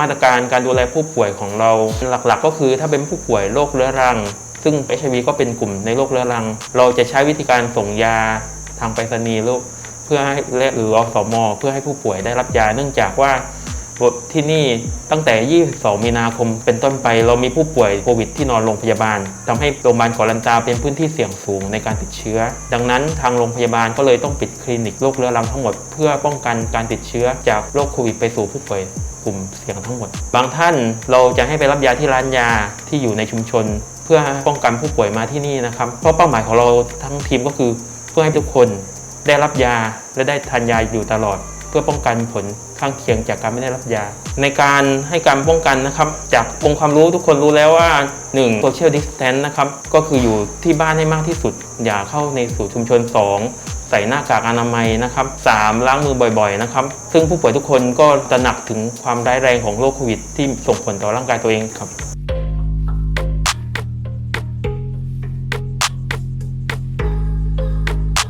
มาตรการการดูแลผู้ป่วยของเราหลักๆ ก็คือถ้าเป็นผู้ป่วยโรคเรื้อรัง ซึ่งเอชวีก็เป็นกลุ่มในโรคเรื้อรัง เราจะใช้วิธีการส่งยาทางไปรษณีย์โรคเพื่อให้หรืออสม เพื่อให้ผู้ป่วยได้รับยาเนื่องจากว่า ที่นี่ตั้งแต่ 22 มีนาคมเป็นต้นไป เรามีผู้ป่วยโควิดที่นอนโรงพยาบาลทำให้โรงพยาบาลเกาะลันตาเป็นพื้นที่เสี่ยงสูงในการติดเชื้อ ดังนั้นทางโรงพยาบาลก็เลยต้องปิดคลินิกโรคเรื้อรังทั้งหมด เพื่อป้องกันการติดเชื้อจากโรคโควิดไปสู่ผู้ป่วยกลุ่มเสี่ยงทั้งหมด บางท่านเราจะให้ไปรับยาที่ร้านยาที่อยู่ในชุมชน เพื่อป้องกันผู้ป่วยมาที่นี่นะครับ เพราะเป้าหมายของเราทั้งทีมก็คือเพื่อให้ทุกคนได้รับยาและได้ทานยาอยู่ตลอด เพื่อป้องกันผลข้างเคียงจากการไม่ได้รับยา ในการให้การป้องกันนะครับ จากองค์ความรู้ทุกคนรู้แล้วว่า 1. social distance นะครับ ก็คืออยู่ที่บ้านให้มากที่สุด อย่าเข้าในสู่ชุมชน 2 ใส่หน้ากากอนามัยนะครับ 3. ล้างมือบ่อยๆนะครับ ซึ่งผู้ป่วยทุกคนก็ตระหนักถึงความร้ายแรงของโรคโควิด ที่ส่งผลต่อร่างกายตัวเองครับ